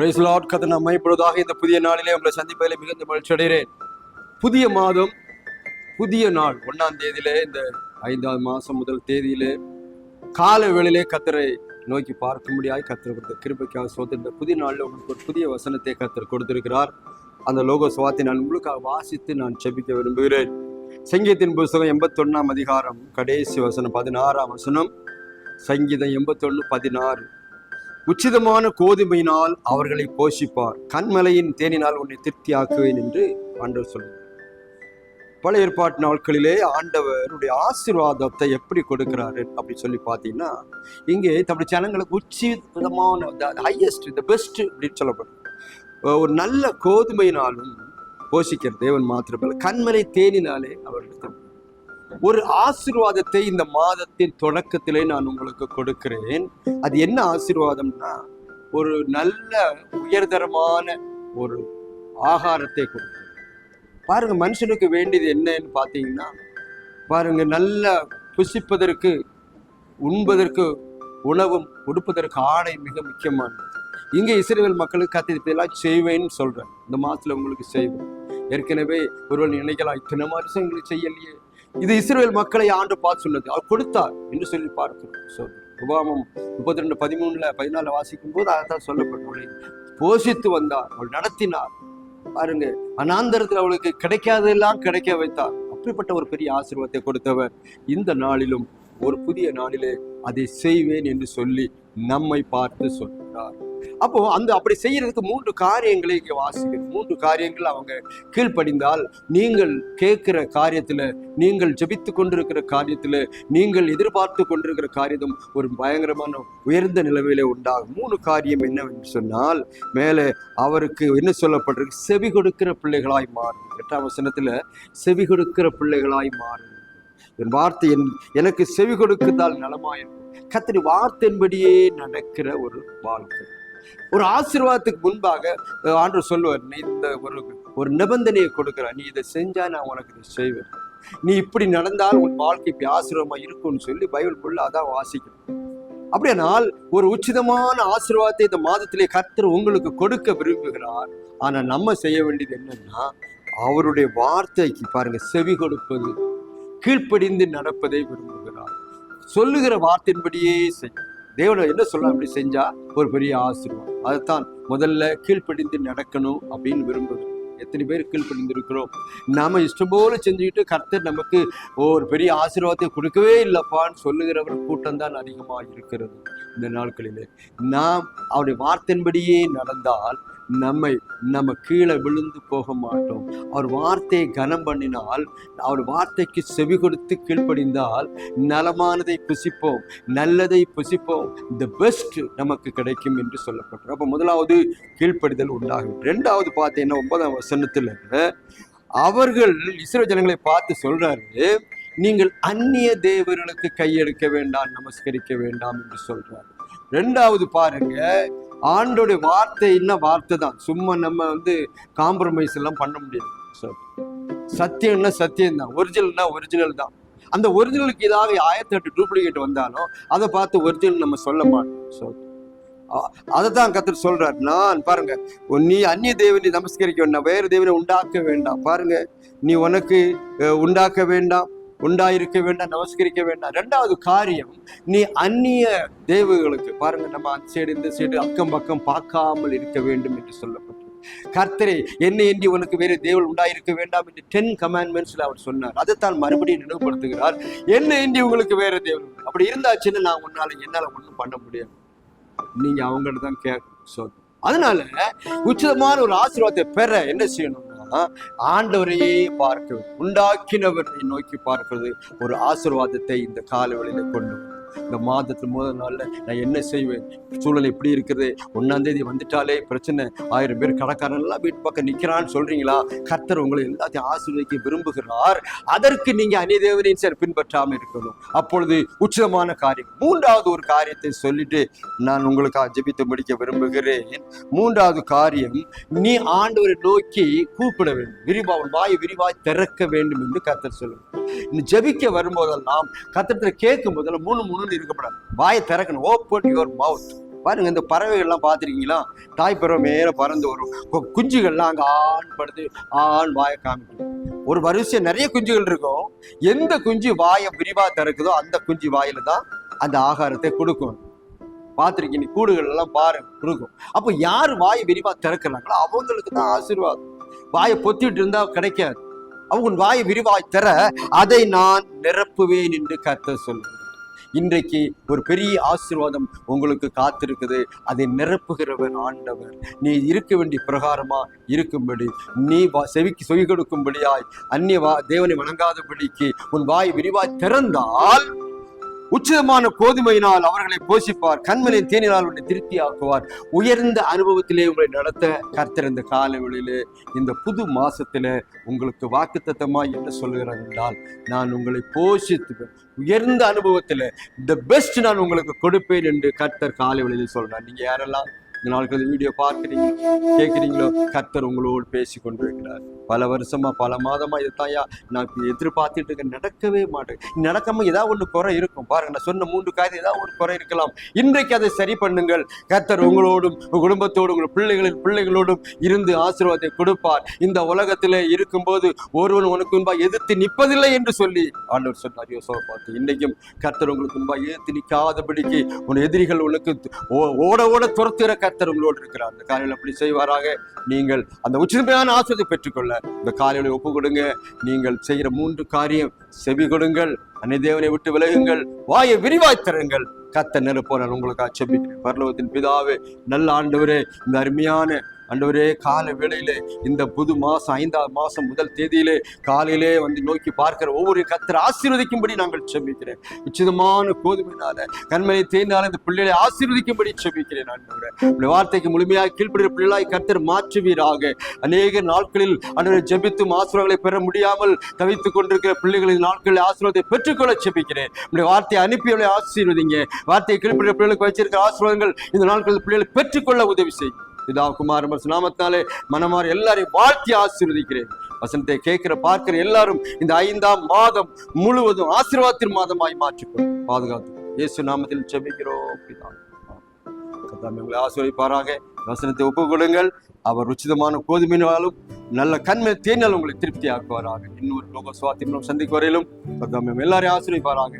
Price Lord கதை நம்மை இப்பொழுதாக இந்த புதிய நாளிலே உங்களை சந்திப்பதில் மிகுந்த மகிழ்ச்சி அடைகிறேன். புதிய மாதம் புதிய நாள். ஒன்னாம் தேதியிலே இந்த ஐந்தாவது மாதம் முதல் தேதியிலே கால வேளையிலே கத்தரை நோக்கி பார்க்கும்படியாய் கத்தர் கொடுத்த கிருபைக்காக சோத்து இந்த புதிய நாளில் உங்களுக்கு ஒரு புதிய வசனத்தை கத்தர் கொடுத்திருக்கிறார். அந்த லோகோ சுவாத்தை நான் உங்களுக்காக வாசித்து நான் செபிக்க விரும்புகிறேன். சங்கீதத்தின் புஸ்தகம் எண்பத்தொன்னாம் அதிகாரம் கடைசி வசனம் பதினாறாம் வசனம். சங்கீதம் எண்பத்தொன்னு பதினாறு. உச்சிதமான கோதுமையினால் அவர்களை போஷிப்பார். கண்மலையின் தேனினால் உன்னை திருப்தியாக்குவேன் என்று ஆண்டவர் சொல்லுவார். பல ஏற்பாட்டு நாட்களிலே ஆண்டவருடைய ஆசீர்வாதத்தை எப்படி கொடுக்கிறாரு அப்படி சொல்லி பார்த்தீங்கன்னா இங்கே தம்முடைய ஜனங்களுக்கு உச்சிதமான ஹையஸ்ட் த பெஸ்ட் அப்படின்னு சொல்லப்படும். ஒரு நல்ல கோதுமையினாலும் போஷிக்கிற தேவன் மாத்திரமல்ல. கண்மலை தேனினாலே அவர் ஒரு ஆசிர்வாதத்தை இந்த மாதத்தின் தொடக்கத்திலே நான் உங்களுக்கு கொடுக்கிறேன். அது என்ன ஆசீர்வாதம்னா ஒரு நல்ல உயர்தரமான ஒரு ஆகாரத்தை கொடுக்கும். பாருங்க மனுஷனுக்கு வேண்டியது என்னன்னு பார்த்தீங்கன்னா பாருங்க நல்ல புசிப்பதற்கு உண்பதற்கு உணவும் உடுப்பதற்கு ஆடை மிக முக்கியமானது. இங்கே இஸ்ரேல் மக்களுக்கு கத்தியெல்லாம் செய்வேன்னு சொல்கிறேன் இந்த மாதத்துல உங்களுக்கு செய்வேன். ஏற்கனவே ஒருவன் நினைக்கலாம் இத்தனை வருஷம் எங்களுக்கு செய்யலையே. இது இஸ்ரேல் மக்களை ஆண்டு பார்த்து சொல்லுது. அவர் கொடுத்தார் என்று சொல்லி பார்க்கிறோம். உபாமம் முப்பத்தி ரெண்டு பதிமூணுல பதினாலு வாசிக்கும் போது அதான் சொல்லப்பட்டுள்ளது. போஷித்து வந்தார் அவள் நடத்தினார். பாருங்க அனாந்தரத்தில் அவளுக்கு கிடைக்காதெல்லாம் கிடைக்க வைத்தார். அப்படிப்பட்ட ஒரு பெரிய ஆசீர்வாதத்தை கொடுத்தவர். இந்த நாளிலும் ஒரு புதிய நாளிலே அதை செய்வேன் என்று சொல்லி நம்மை பார்த்து சொல்கிறார் அப்போ அந்த அப்படி செய்யறதுக்கு மூன்று காரியங்களை இங்கே வாசிக்கிறது மூன்று காரியங்கள் அவங்க கீழ்ப்படிந்தால் நீங்கள் கேட்கிற காரியத்துல நீங்கள் ஜெபித்து கொண்டிருக்கிற காரியத்துல நீங்கள் எதிர்பார்த்து கொண்டிருக்கிற காரியம் ஒரு பயங்கரமான உயர்ந்த நிலைமையில உண்டாகும். மூணு காரியம் என்னவென்று சொன்னால் மேலே அவருக்கு என்ன சொல்லப்பட்டிருக்கு? செவி கொடுக்கிற பிள்ளைகளாய் மாறும். எட்டாம் வசனத்தில் செவி கொடுக்கிற பிள்ளைகளாய் மாறும். என் வார்த்தை என் எனக்கு செவி கொடுக்குதால் நலமாயிருக்கும் கத்திரி வார்த்தையின்படியே நடக்கிற ஒரு வாழ்க்கை. ஒரு ஆசீர்வாதத்துக்கு முன்பாக ஆண்டு சொல்லுவார் நீ இந்த ஒரு ஒரு நிபந்தனையை கொடுக்குற நீ இதை செஞ்சா நான் உனக்கு இதை செய்வேன். நீ இப்படி நடந்தால் உன் வாழ்க்கை இப்படி ஆசீர்வமா இருக்கும்னு சொல்லி பைபிள் அதான் வாசிக்கணும் அப்படியானால் ஒரு உச்சிதமான ஆசீர்வாதத்தை இந்த மாதத்திலே கர்த்தர் உங்களுக்கு கொடுக்க விரும்புகிறார். ஆனா நம்ம செய்ய வேண்டியது என்னன்னா அவருடைய வார்த்தைக்கு பாருங்க செவி கொடுப்பது கீழ்ப்படிந்து நடப்பதை விரும்புகிறார். சொல்லுகிற வார்த்தையின்படியே செய்யும். தேவனை என்ன சொல்ல அப்படி செஞ்சா ஒரு பெரிய ஆசீர்வாதம். அதைத்தான் முதல்ல கீழ்ப்படிந்து நடக்கணும் அப்படின்னு விரும்புகிறோம் எத்தனை பேர் கீழ்ப்படிந்து இருக்கிறோம் நாம இஷ்டம் போல செஞ்சுக்கிட்டு கர்த்தர் நமக்கு ஒரு பெரிய ஆசீர்வாதத்தை கொடுக்கவே இல்லைப்பான்னு சொல்லுகிறவர் கூட்டம் தான் அதிகமாக இருக்கிறது. இந்த நாட்களிலே நாம் அவருடைய வார்த்தையின்படியே நடந்தால் நம்மை நம்ம கீழே விழுந்து போக மாட்டோம் அவர் வார்த்தையை கனம் பண்ணினால் அவர் வார்த்தைக்கு செவி கொடுத்து கீழ்ப்படிந்தால் நலமானதை புசிப்போம் நல்லதை புசிப்போம் த பெஸ்ட் நமக்கு கிடைக்கும் என்று சொல்லப்பட்டது. அப்போ முதலாவது கீழ்ப்படிதல் உண்டாகும். ரெண்டாவது பார்த்தீங்கன்னா ஒன்பதாம் வசனத்தில் அவர்கள் இஸ்ரோ ஜனங்களை பார்த்து சொல்றாரு நீங்கள் அந்நிய தேவர்களுக்கு கையெடுக்க வேண்டாம் நமஸ்கரிக்க வேண்டாம் என்று சொல்றாரு. ரெண்டாவது பாருங்க ஆண்டோடைய வார்த்தை என்ன வார்த்தை தான். சும்மா நம்ம வந்து காம்ப்ரமைஸ் எல்லாம் பண்ண முடியாது. சத்தியம்னா சத்தியம் தான். ஒரிஜினல்னா ஒரிஜினல் தான். அந்த ஒரிஜினலுக்கு ஏதாவது ஆயிரத்தி எட்டு டூப்ளிகேட் வந்தாலும் அதை பார்த்து ஒரிஜினல் நம்ம சொல்ல மாட்டோம். ஸோ அதை தான் கத்தர் சொல்றார். நான் பாருங்க நீ அந்நிய தேவனை நமஸ்கரிக்க வேண்டாம் வேறு தேவனை உண்டாக்க வேண்டாம். பாருங்க நீ உனக்கு உண்டாக்க வேண்டாம். உண்டாயிருக்க வேண்டாம் நமஸ்கரிக்க வேண்டாம். ரெண்டாவது காரியம் நீ அந்நிய தேவர்களுக்கு பாருங்க நம்ம அந்த சைடு இந்த சைடு அக்கம் பக்கம் பார்க்காமல் இருக்க வேண்டும் என்று சொல்லப்பட்டது. கர்த்தரே என்னை என்று உனக்கு வேறு தேவல் உண்டாயிருக்க வேண்டாம் என்று டென் கமாண்ட்மெண்ட்ஸ்ல அவர் சொன்னார். அதைத்தான் மறுபடியும் நினைவுபடுத்துகிறார். என்ன என்று உங்களுக்கு வேற தேவல் அப்படி இருந்தாச்சுன்னு நான் உன்னால என்னால ஒன்றும் பண்ண முடியாது. நீங்க அவங்கள்ட்ட தான் கேட்கணும். சொல் அதனால உச்சிதமான ஒரு ஆசீர்வாதத்தை பெற என்ன செய்யணும்? ஆண்டவரையே பார்க்க உண்டாக்கினவரை நோக்கி பார்க்கிறது. ஒரு ஆசிர்வாதத்தை இந்த காலவெளியில கொண்டு இந்த மாதத்து முதல் நாள்ல நான் என்ன செய்வேன்? சூழல் எப்படி இருக்குது? ஒன்னாந்தேதி வந்துட்டாலே பிரச்சனை. ஆயிரம் பேர் கடைக்காரன் எல்லாம் வீட்டு பக்கம் நிக்கிறான்னு சொல்றீங்களா? கர்த்தர் உங்களை எல்லாத்தையும் ஆசீர்வதிக்க விரும்புகிறார். அதற்கு நீங்க அநிதேவனையும் சார் பின்பற்றாமல் இருக்கணும். அப்பொழுது உச்சிதமான காரியம். மூன்றாவது ஒரு காரியத்தை சொல்லிட்டு நான் உங்களுக்கு ஜெபித்து முடிக்க விரும்புகிறேன். மூன்றாவது காரியம் நீ ஆண்டவரை நோக்கி கூப்பிட வேண்டும். விரிவா உன் வாய் விரிவாய் திறக்க வேண்டும் என்று கர்த்தர் சொல்லுங்க நீ ஜெபிக்க வரும்போதெல்லாம் கர்த்தத்தில் கேட்கும் போதெல்லாம் மூணு மூணுன்னு இருக்கப்படாது வாயை திறக்கணும். ஓப்பன் யுவர் மவுத் பாருங்க இந்த பறவைகள்லாம் பார்த்துருக்கீங்களா? தாய் பறவை மேலே பறந்து வரும். கு- குஞ்சுகள்லாம் அங்கே ஆண் படுத்து ஆண் வாயை காமிக்கும் ஒரு வரிசை நிறைய குஞ்சுகள் இருக்கும். எந்த குஞ்சு வாயை விரிவா திறக்குதோ அந்த குஞ்சு வாயில தான் அந்த ஆகாரத்தை கொடுக்கும். பார்த்துருக்கீங்க கூடுகள் எல்லாம் பாரு கொடுக்கும். அப்போ யார் வாயை விரிவா திறக்கிறாங்களோ அவங்களுக்கு தான் ஆசீர்வாதம். வாயை பொத்திட்டு இருந்தா கிடைக்காது. அவங்க வாயை விரிவாய் தர அதை நான் நிரப்புவேன் என்று கத்த சொல்லுவேன் இன்றைக்கு ஒரு பெரிய ஆசீர்வாதம் உங்களுக்கு காத்திருக்குது. அதை நிரப்புகிறவர் ஆண்டவர். நீ இருக்க வேண்டிய பிரகாரமா இருக்கும்படி. நீ வா- செவிக்கு செவி கொடுக்கும்படியாய் அந்நிய வா தேவனை வணங்காதபடிக்கு உன் வாய் விரிவாய் திறந்தால் உச்சிதமான கோதுமையினால் அவர்களை போஷிப்பார். கண்மனை தேனினால் உன்னை திருப்தி ஆக்குவார் உயர்ந்த அனுபவத்திலே உங்களை நடத்த கர்த்தர் இந்த காலவெளியிலே இந்த புது மாசத்துல உங்களுக்கு வாக்குத்தத்தமா என்ன சொல்லுகிறார் என்றால் நான் உங்களை போஷித்து உயர்ந்த அனுபவத்துல த பெஸ்ட் நான் உங்களுக்கு கொடுப்பேன் என்று கர்த்தர் காலை வெளியில் சொல்றார். நீங்க யாரெல்லாம் இந்த நாளுக்கு வீடியோ பார்க்குறீங்க கேட்குறீங்களோ கர்த்தர் உங்களோடு பேசி கொண்டிருக்கிறார் பல வருஷமா பல மாதமா இதுதான்யா நான் எதிர்பார்த்துட்டு இருக்கேன் நடக்கவே மாட்டேன். நடக்காம ஏதாவது ஒன்று குறை இருக்கும். பாருங்க நான் சொன்ன மூன்று காரியம் ஏதாவது ஒரு குறை இருக்கலாம். இன்றைக்கு அதை சரி பண்ணுங்கள். கர்த்தர் உங்களோடும் குடும்பத்தோடும் உங்கள் பிள்ளைகளின் பிள்ளைகளோடும் இருந்து ஆசீர்வாதத்தை கொடுப்பார். இந்த உலகத்தில் இருக்கும்போது ஒருவன் உனக்கு முன்பாக எதிர்த்து நிற்பதில்லை என்று சொல்லி ஆண்டவர் சொன்னார். யோசனை பார்த்து இன்னைக்கும் கர்த்தர் உங்களுக்கு முன்பாக எதிர்த்து நிற்காதபடிக்கு உன் எதிரிகள் உனக்கு ஓ- ஓட ஓட துரத்துகிற கத்தர் உங்களோடு இருக்கிறார். அந்த காலையில் அப்படி செய்வாராக. நீங்கள் அந்த உச்சிதமையான ஆசிரியத்தை பெற்றுக்கொள்ள இந்த காலையில் ஒப்பு கொடுங்க நீங்கள் செய்கிற மூன்று காரியம் செவி கொடுங்கள் அன்னை தேவனை விட்டு விலகுங்கள் வாயை விரிவாய் தருங்கள் கத்த நிரப்போ நான் உங்களுக்கு அச்சபிக்கிறேன் பரலோகத்தின் பிதாவே நல்ல ஆண்டவரே இந்த அருமையான அண்டவரே கால வேளையிலே இந்த புது மாதம் ஐந்தாவது மாதம் முதல் தேதியிலே காலையிலே வந்து நோக்கி பார்க்கிற ஒவ்வொரு கத்தர் ஆசீர்வதிக்கும்படி நாங்கள் செபிக்கிறேன். உச்சிதமான கோதுமையினால கண்மனை தேய்ந்தால இந்த பிள்ளைகளை ஆசீர்வதிக்கும்படி செபிக்கிறேன் ஆண்டவரே. உங்களுடைய வார்த்தைக்கு முழுமையாக கீழ்ப்படுகிற பிள்ளைகளாய் கத்தர் மாற்றுவீராக. அநேக நாட்களில் அன்றைய ஜெபித்தும் ஆசீர்வாதங்களை பெற முடியாமல் தவித்துக் கொண்டிருக்கிற பிள்ளைகளின் நாட்களில் ஆசீர்வாதத்தை பெற்றுக்கொள்ள செபிக்கிறேன். உங்களுடைய வார்த்தையை அனுப்பியவர்களை ஆசீர்வதிங்க. வார்த்தையை கீழ்ப்படுகிற பிள்ளைகளுக்கு வச்சிருக்கிற ஆசீர்வாதங்கள் இந்த நாட்களில் பிள்ளைகளை பெற்றுக்கொள்ள உதவி செய்யும். பிதா குமார் நாமத்தினாலே மனமாறு எல்லாரையும் வாழ்த்தி ஆசீர்வதிக்கிறேன். வசனத்தை கேட்கிற பார்க்கிற எல்லாரும் இந்த ஐந்தாம் மாதம் முழுவதும் ஆசீர்வாதத்தின் மாதமாய் மாற்றிக்கொள்ளும் பாதுகாத்து இயேசு நாமத்தில் செபிக்கிறோம் உங்களை ஆசீர்வதிப்பாராக. வசனத்தை ஒப்புக்கொள்ளுங்கள். அவர் ருச்சிதமான கோதுமையினாலும் நல்ல கண்மை தேனால் உங்களை திருப்தி ஆக்குவாராக இன்னொரு லோக சுவாத்திரம் சந்திக்கு வரையிலும் எல்லாரையும் ஆசீர்வதிப்பாராக.